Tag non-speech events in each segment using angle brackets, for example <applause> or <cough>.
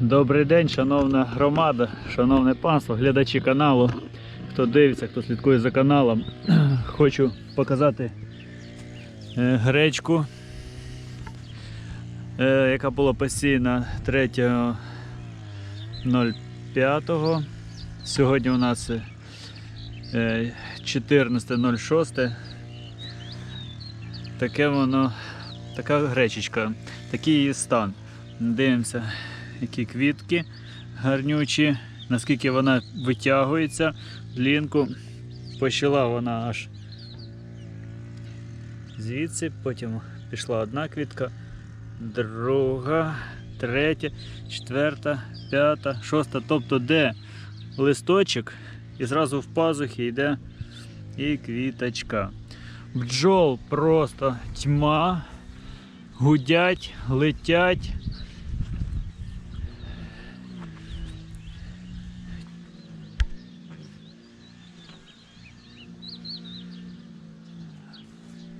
Добрий день, шановна громада, шановне панство, глядачі каналу. Хто дивиться, хто слідкує за каналом. <clears throat> Хочу показати е, гречку, е, яка була посіяна 3.05. Сьогодні у нас е, 14.06. Таке воно, така гречечка, такий її стан. Дивимося, які квітки гарнючі, наскільки вона витягується, длінку. Почала вона аж звідси, потім пішла одна квітка, друга, третя, четверта, п'ята, шоста. Тобто де листочок і зразу в пазухи йде і квіточка. Бджол просто тьма, гудять, летять.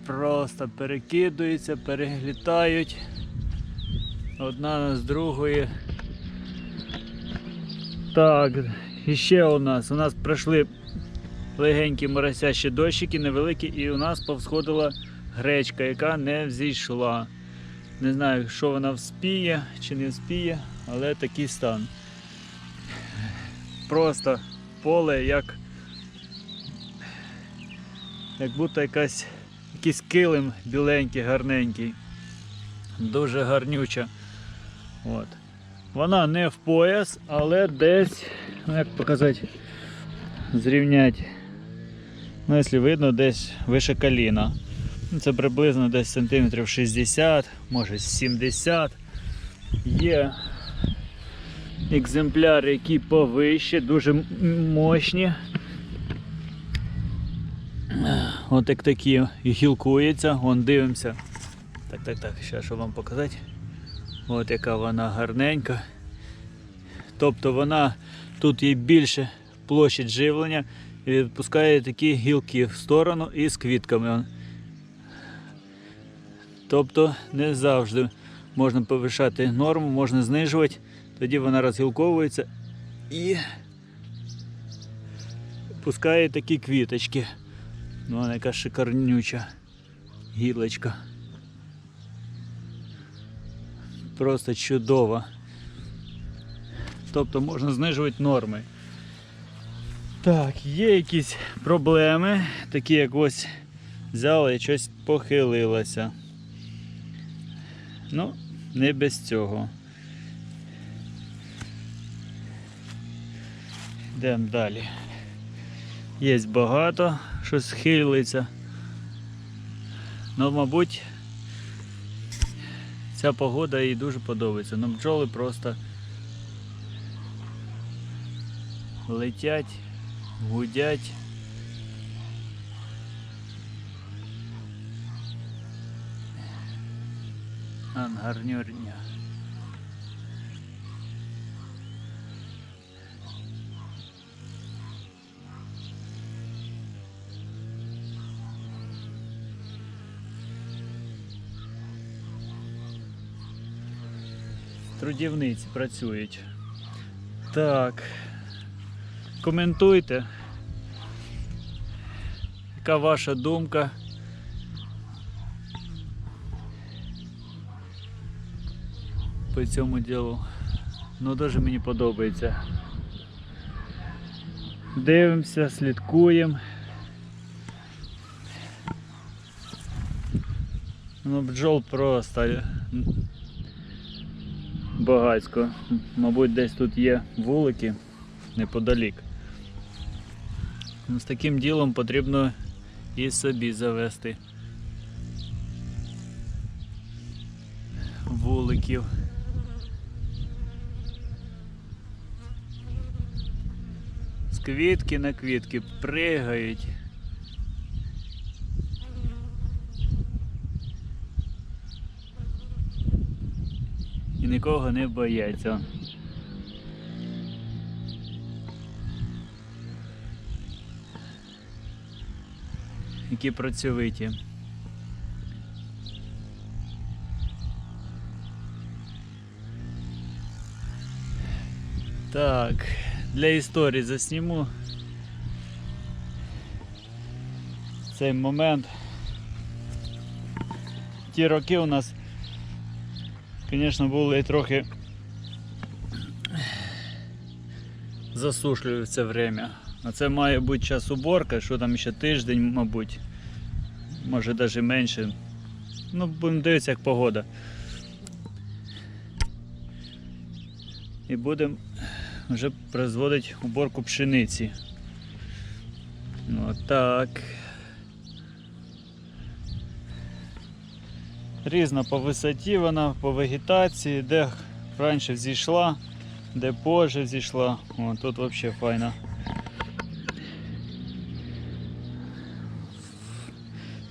Просто перекидуються, переглітають одна з другої. Так, і ще у нас. У нас пройшли легенькі моросящі дощики, невеликі, і у нас повсходила гречка, яка не взійшла. Не знаю, що вона вспіє чи не вспіє, але такий стан. Просто поле як, як будто якась, якийсь килим біленький, гарненький. Дуже гарнюча. От. Вона не в пояс, але десь, як показати, зрівняти. Ну, якщо видно, десь вище коліна. Це приблизно десь сантиметрів 60, може 70. Є екземпляри, які повище, дуже мощні. От як такі гілкується, вон дивимося. Так, так, так, ще що вам показати. От яка вона гарненька. Тобто вона тут є більше площадь живлення і відпускає такі гілки в сторону і з квітками. Тобто не завжди можна повишати норму, можна знижувати, тоді вона розгілковується і пускає такі квіточки. Ну, вона яка шикарнюча гілочка. Просто чудова. Тобто можна знижувати норми. Так, є якісь проблеми, такі як ось взяла і щось похилилося. Ну, не без цього. Йдемо далі. Є багато, що схилиться. Ну, мабуть, ця погода їй дуже подобається. Ну, бджоли просто летять, гудять. Ангарнюрня. Трудівниці працюють. Так. Коментуйте. Яка ваша думка? По цьому ділу. Ну дуже мені подобається. Дивимося, слідкуємо. Ну, бджол просто багацько. Мабуть, десь тут є вулики неподалік. З таким ділом потрібно і собі завести вуликів. З квітки на квітки пригають. Нікого не бояться. Які працьовиті. Так, для історії засніму цей момент. Ті роки у нас, звісно, були трохи засушливі в це время. А це має бути час уборки, що там ще тиждень, мабуть. Може навіть менше. Ну, будемо дивитися, як погода. І будемо вже производити уборку пшениці. Ну. Різна по висоті вона, по вегетації, де раніше зійшла, де позже зійшла. О, тут взагалі файна.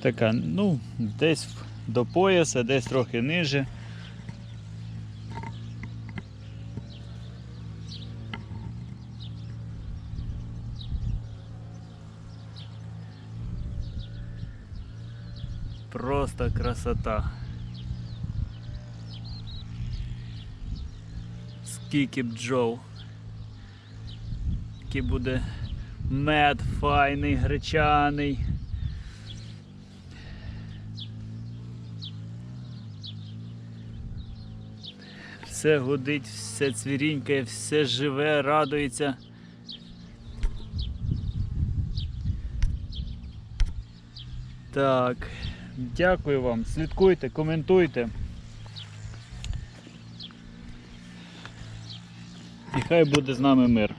Така, ну, десь до пояса, десь трохи ниже. Просто красота. Скільки бджол. Який буде мед файний, гречаний. Все гудить, все цвірінькає, все живе, радується. Так, дякую вам. Слідкуйте, коментуйте. І хай буде з нами мир.